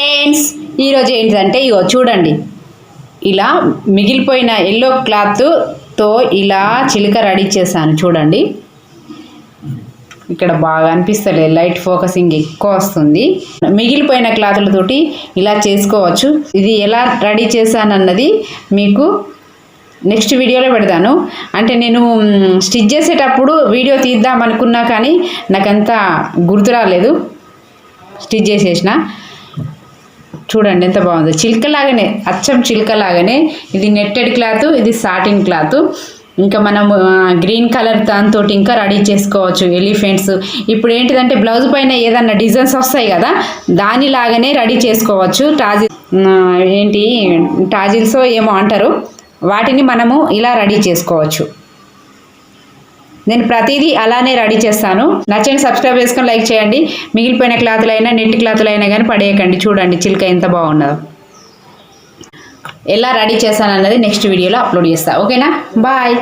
Friends ఈరోజు ఏంటిదంటే ఇగో చూడండి. ఇలా మిగిలిపోయిన ఎల్లో క్లాత్తో ఇలా చిలుక రెడీ చేశాను చూడండి. ఇక్కడ బాగా అనిపిస్తలేదు లైట్ ఫోకసింగ్ ఎక్కువ వస్తుంది. మిగిలిపోయిన క్లాతులతోటి ఇలా చేసుకోవచ్చు. ఇది ఎలా రెడీ చేశానన్నది మీకు నెక్స్ట్ వీడియోలో పెడతాను. అంటే నేను స్టిచ్ చేసేటప్పుడు వీడియో తీద్దాం అనుకున్నా కానీ నాకంత గుర్తు రాలేదు. స్టిచ్ చేసేసిన. చూడండి ఎంత బాగుందో. చిల్కలాగానే అచ్చం చిల్కలాగానే. ఇది నెట్టెడ్ క్లాత్ ఇది సాటిన్ క్లాత్. ఇంకా మనం గ్రీన్ కలర్ దాంతో ఇంకా రెడీ చేసుకోవచ్చు ఎలిఫెంట్స్. ఇప్పుడు ఏంటిదంటే బ్లౌజ్ పైన ఏదన్నా డిజైన్స్ వస్తాయి కదా దానిలాగానే రెడీ చేసుకోవచ్చు. టాజి ఏంటి టాజిల్స్ ఏమో అంటారు. వాటిని మనము ఇలా రెడీ చేసుకోవచ్చు. నేను ప్రతిదీ అలానే రెడీ చేస్తాను. నచ్చని సబ్స్క్రైబ్ చేసుకొని లైక్ చేయండి. మిగిలిపోయిన క్లాత్లు అయినా నెట్ క్లాత్లు అయినా కానీ పడేయకండి. చూడండి చిలుక ఎంత బాగున్నదో ఎలా రెడీ చేస్తాను అన్నది నెక్స్ట్ వీడియోలో అప్లోడ్ చేస్తాను ఓకేనా? బాయ్.